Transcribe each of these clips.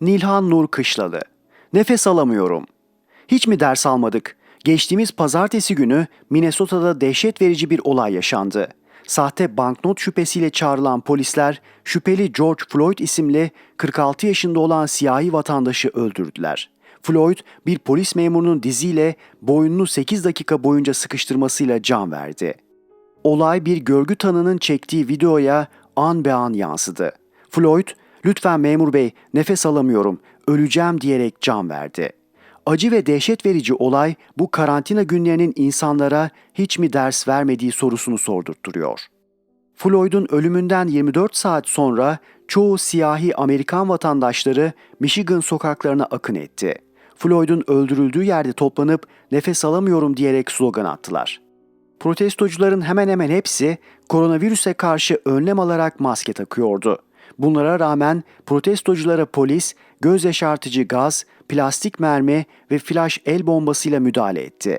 Nilhan Nur Kışlalı. Nefes alamıyorum. Hiç mi ders almadık? Geçtiğimiz pazartesi günü Minnesota'da dehşet verici bir olay yaşandı. Sahte banknot şüphesiyle çağrılan polisler şüpheli George Floyd isimli 46 yaşında olan siyahi vatandaşı öldürdüler. Floyd bir polis memurunun diziyle boynunu 8 dakika boyunca sıkıştırmasıyla can verdi. Olay bir görgü tanının çektiği videoya an be an yansıdı. Floyd, lütfen memur bey nefes alamıyorum, öleceğim diyerek can verdi. Acı ve dehşet verici olay bu karantina günlerinin insanlara hiç mi ders vermediği sorusunu sordurtturuyor. Floyd'un ölümünden 24 saat sonra çoğu siyahi Amerikan vatandaşları Michigan sokaklarına akın etti. Floyd'un öldürüldüğü yerde toplanıp nefes alamıyorum diyerek slogan attılar. Protestocuların hemen hemen hepsi koronavirüse karşı önlem alarak maske takıyordu. Bunlara rağmen protestoculara polis göz yaşartıcı gaz, plastik mermi ve flash el bombasıyla müdahale etti.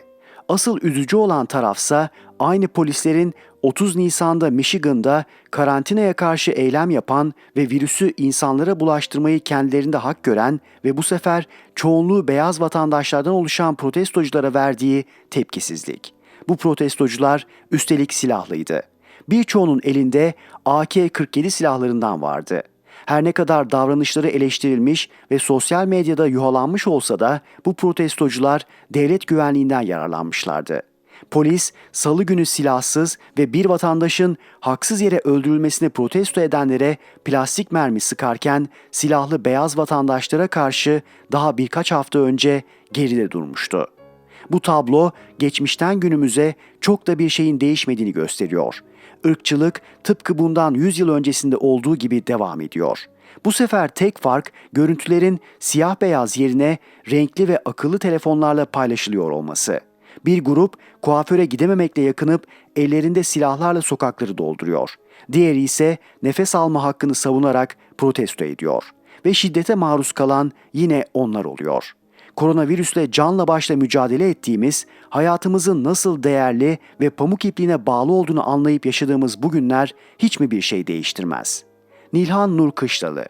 Asıl üzücü olan tarafsa aynı polislerin 30 Nisan'da Michigan'da karantinaya karşı eylem yapan ve virüsü insanlara bulaştırmayı kendilerinde hak gören ve bu sefer çoğunluğu beyaz vatandaşlardan oluşan protestoculara verdiği tepkisizlik. Bu protestocular üstelik silahlıydı. Birçoğunun elinde AK-47 silahlarından vardı. Her ne kadar davranışları eleştirilmiş ve sosyal medyada yuhalanmış olsa da bu protestocular devlet güvenliğinden yararlanmışlardı. Polis salı günü silahsız ve bir vatandaşın haksız yere öldürülmesini protesto edenlere plastik mermi sıkarken silahlı beyaz vatandaşlara karşı daha birkaç hafta önce geride durmuştu. Bu tablo geçmişten günümüze çok da bir şeyin değişmediğini gösteriyor. Irkçılık tıpkı bundan 100 yıl öncesinde olduğu gibi devam ediyor. Bu sefer tek fark görüntülerin siyah beyaz yerine renkli ve akıllı telefonlarla paylaşılıyor olması. Bir grup kuaföre gidememekle yakınıp ellerinde silahlarla sokakları dolduruyor. Diğeri ise nefes alma hakkını savunarak protesto ediyor. Ve şiddete maruz kalan yine onlar oluyor.'' Koronavirüsle canla başla mücadele ettiğimiz, hayatımızın nasıl değerli ve pamuk ipliğine bağlı olduğunu anlayıp yaşadığımız bu günler hiç mi bir şey değiştirmez? Nilhan Nur Kışlalı